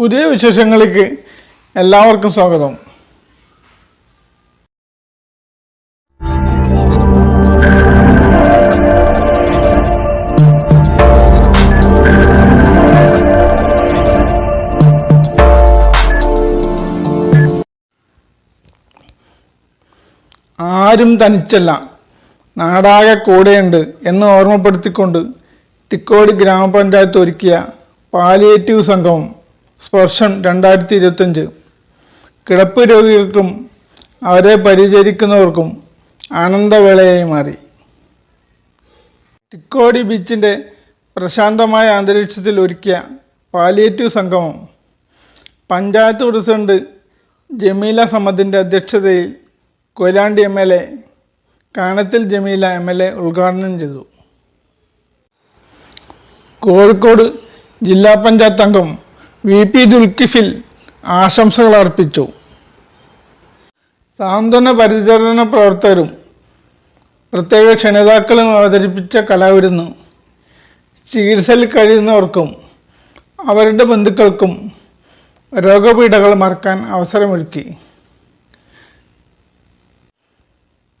പുതിയ വിശേഷങ്ങൾക്ക് എല്ലാവർക്കും സ്വാഗതം. ആരും തനിച്ചല്ല. നാടാകെ കൂടെയുണ്ട് എന്ന് ഓർമ്മപ്പെടുത്തിക്കൊണ്ട് തിക്കോടി ഗ്രാമപഞ്ചായത്ത് ഒരുക്കിയ പാലിയേറ്റീവ് സംഗമം സ്പർശം രണ്ടായിരത്തി ഇരുപത്തഞ്ച് കിടപ്പ് രോഗികൾക്കും അവരെ പരിചരിക്കുന്നവർക്കും ആനന്ദവേളയായി മാറി. ടിക്കോടി ബീച്ചിന്റെ പ്രശാന്തമായ അന്തരീക്ഷത്തിൽ ഒരുക്കിയ പാലിയേറ്റീവ് സംഗമം പഞ്ചായത്ത് പ്രസിഡന്റ് ജമീല സമദിന്റെ അധ്യക്ഷതയിൽ Koyilandy M L A Kanathil Jameela M L A ഉദ്ഘാടനം ചെയ്തു. കോഴിക്കോട് ജില്ലാ പഞ്ചായത്ത് അംഗം വി പി ദുൽക്കിഫിൽ ആശംസകൾ അർപ്പിച്ചു. സാന്ത്വന പരിചരണ പ്രവർത്തകരും പ്രത്യേക ക്ഷണിതാക്കളും അവതരിപ്പിച്ച കലാവിരുന്ന് ചികിത്സയിൽ കഴിയുന്നവർക്കും അവരുടെ ബന്ധുക്കൾക്കും രോഗപീഠകൾ മറക്കാൻ അവസരമൊരുക്കി.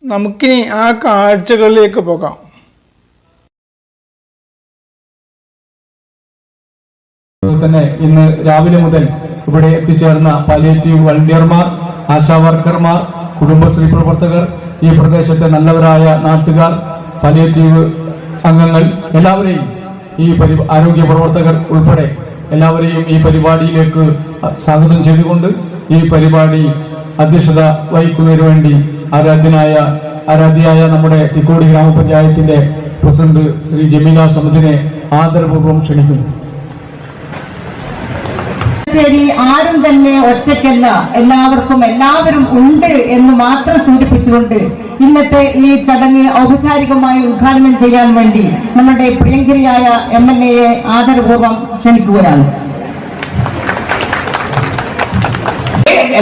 നമുക്കിനി ആ കാഴ്ചകളിലേക്ക് പോകാം. തന്നെ ഇന്ന് രാവിലെ മുതൽ ഇവിടെ എത്തിച്ചേർന്ന പാലിയേറ്റീവ് വളണ്ടിയർമാർ ആശാവർക്കർമാർ കുടുംബശ്രീ പ്രവർത്തകർ ഈ പ്രദേശത്തെ നല്ലവരായ നാട്ടുകാർ പാലിയേറ്റീവ് അംഗങ്ങൾ എല്ലാവരെയും ഈ ആരോഗ്യ പ്രവർത്തകർ ഉൾപ്പെടെ എല്ലാവരെയും ഈ പരിപാടിയിലേക്ക് സ്വാഗതം ചെയ്തുകൊണ്ട് ഈ പരിപാടി അധ്യക്ഷത വഹിക്കുന്നതിന് വേണ്ടി ആരാധ്യനായ ആരാധ്യയായ നമ്മുടെ തിക്കോടി ഗ്രാമപഞ്ചായത്തിന്റെ പ്രസിഡന്റ് ശ്രീ ജമീല സമിതിനെ ആദരപൂർവം ക്ഷണിക്കുന്നു. ശരി ആരും തന്നെ ഒറ്റയ്ക്കല്ല. എല്ലാവർക്കും എല്ലാവരും ഉണ്ട് എന്ന് മാത്രം സൂചിപ്പിച്ചുകൊണ്ട് ഇന്നത്തെ ഈ ചടങ്ങ് ഔപചാരികമായി ഉദ്ഘാടനം ചെയ്യാൻ വേണ്ടി നമ്മുടെ പ്രിയങ്കരിയായ എം എൽ എയെ ആദരപൂർവം ക്ഷണിക്കുകയാണ്.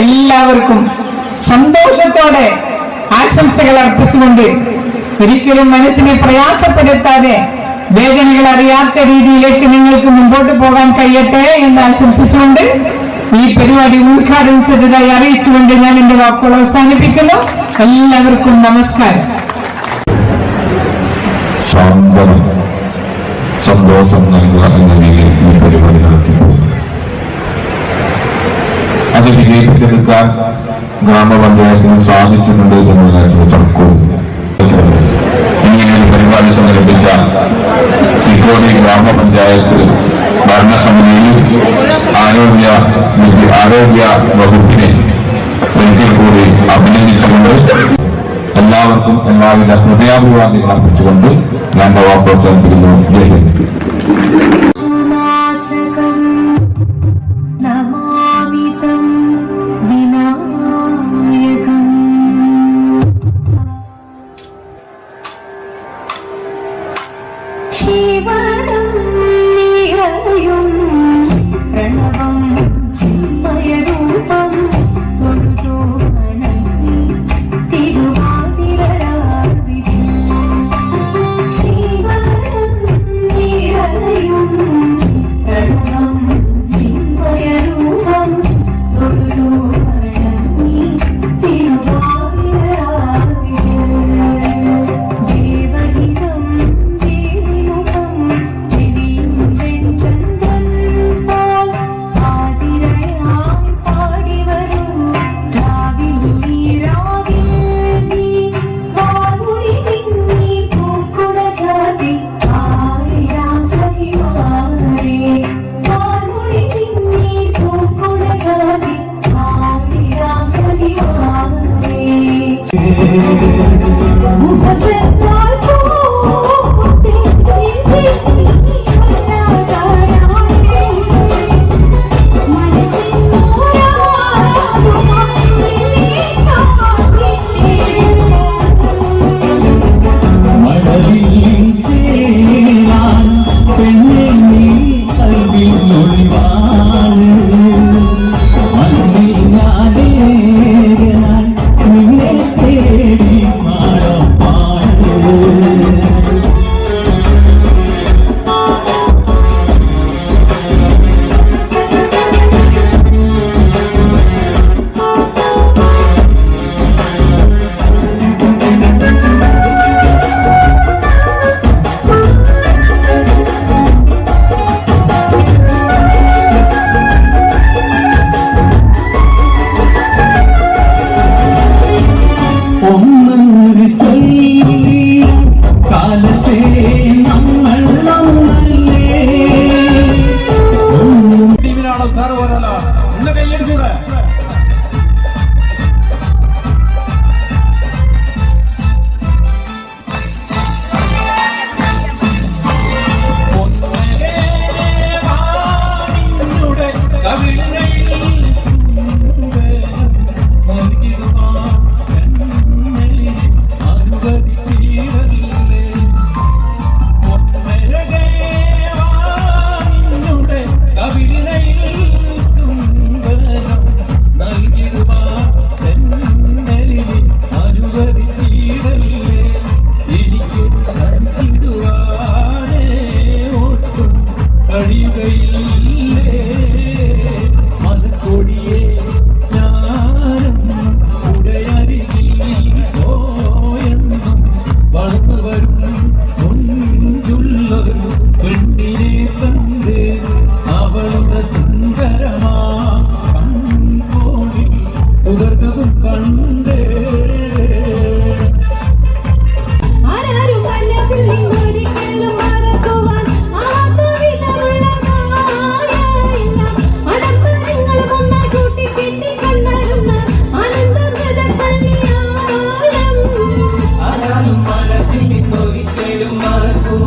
എല്ലാവർക്കും സന്തോഷത്തോടെ ആശംസകൾ അർപ്പിച്ചുകൊണ്ട് ഒരിക്കലും മനസ്സിനെ പ്രയാസപ്പെടുത്താതെ വേദനകൾ അറിയാത്ത രീതിയിലേക്ക് നിങ്ങൾക്ക് മുമ്പോട്ട് പോകാൻ കഴിയട്ടെ എന്ന് ആശംസിച്ചുകൊണ്ട് ഈ പരിപാടി ഉദ്ഘാടനം ചെയ്തതായി അറിയിച്ചുകൊണ്ട് ഞാൻ എന്റെ വാക്കുകൾ അവസാനിപ്പിക്കുന്നു. എല്ലാവർക്കും നമസ്കാരം. സന്തോഷം നൽകുക എന്ന രീതിയിൽ ഈ പരിപാടി നടത്തിപ്പോകുന്നു. അത് വിജയിപ്പിച്ചെടുക്കാൻ ഗ്രാമപഞ്ചായത്തിന് സാധിച്ചിട്ടുണ്ട് എന്നുള്ള കാര്യത്തിൽ തർക്കവും പരിപാടി സംഘടിപ്പിച്ച തിക്കോടി ഗ്രാമപഞ്ചായത്ത് ഭരണസമിതിയിൽ ആരോഗ്യ ആരോഗ്യ വകുപ്പിനെ ഒരിക്കൽ കൂടി അഭിനന്ദിച്ചുകൊണ്ട് എല്ലാവർക്കും എല്ലാവിധ ഹൃദയാഭിവാദികൾ അർപ്പിച്ചുകൊണ്ട് ഞാൻ വാക്ക് അവസാനിപ്പിക്കുന്നു ജയ് ഹിന്ദ്. 那边淹住了对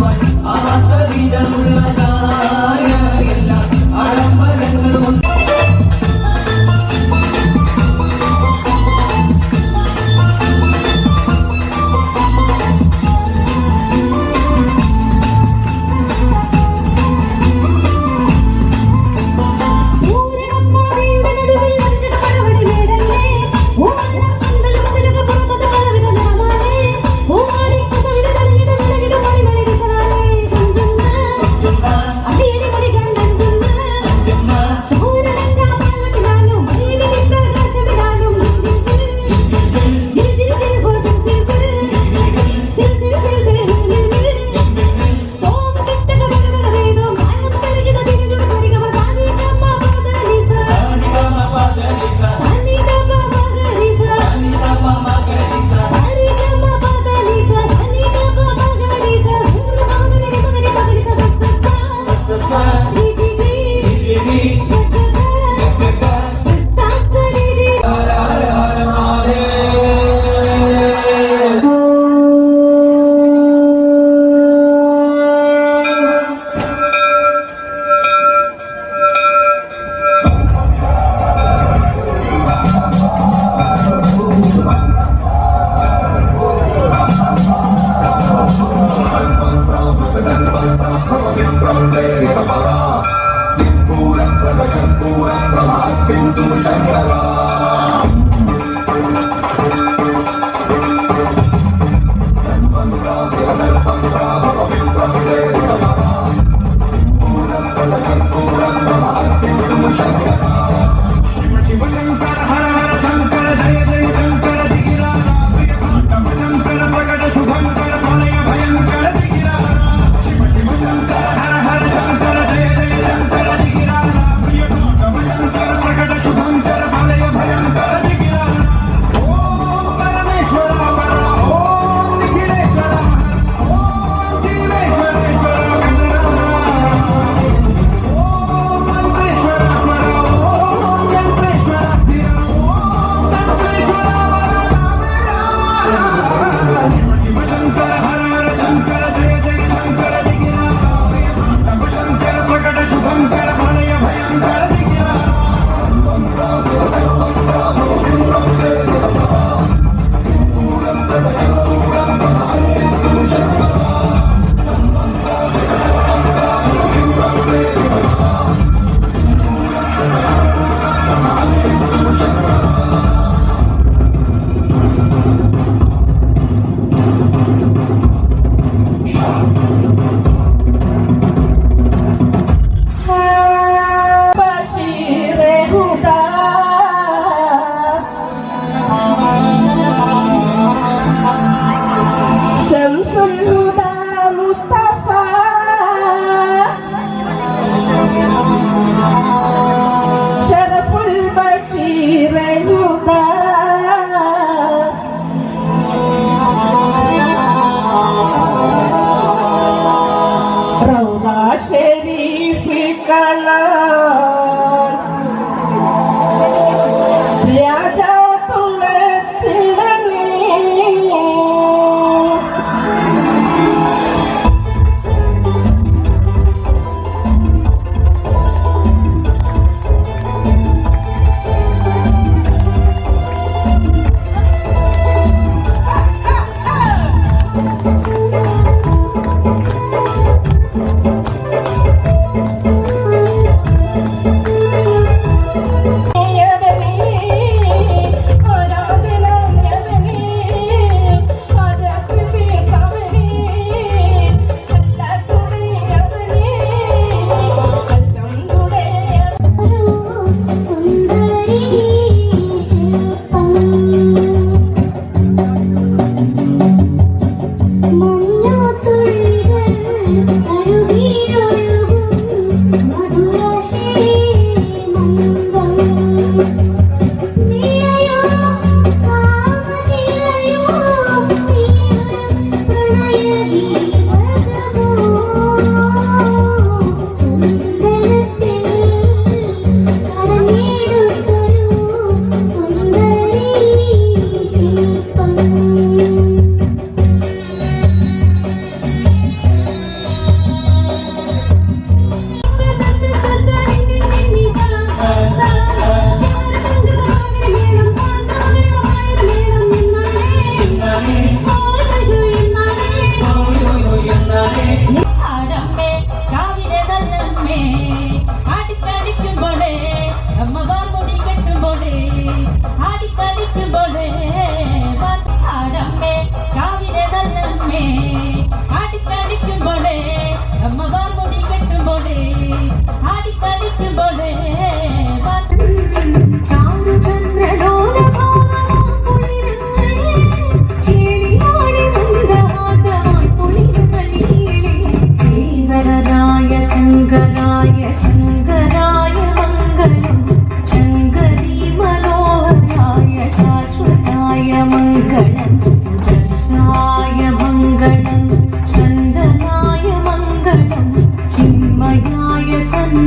boy.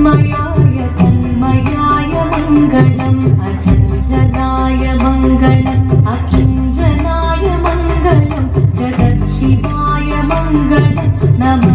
मयाय तन्मयाय मङ्गलम् अजं मङ्गलम् अखिं जनाय मङ्गलम् जगक्षिताय मङ्गलम् नम।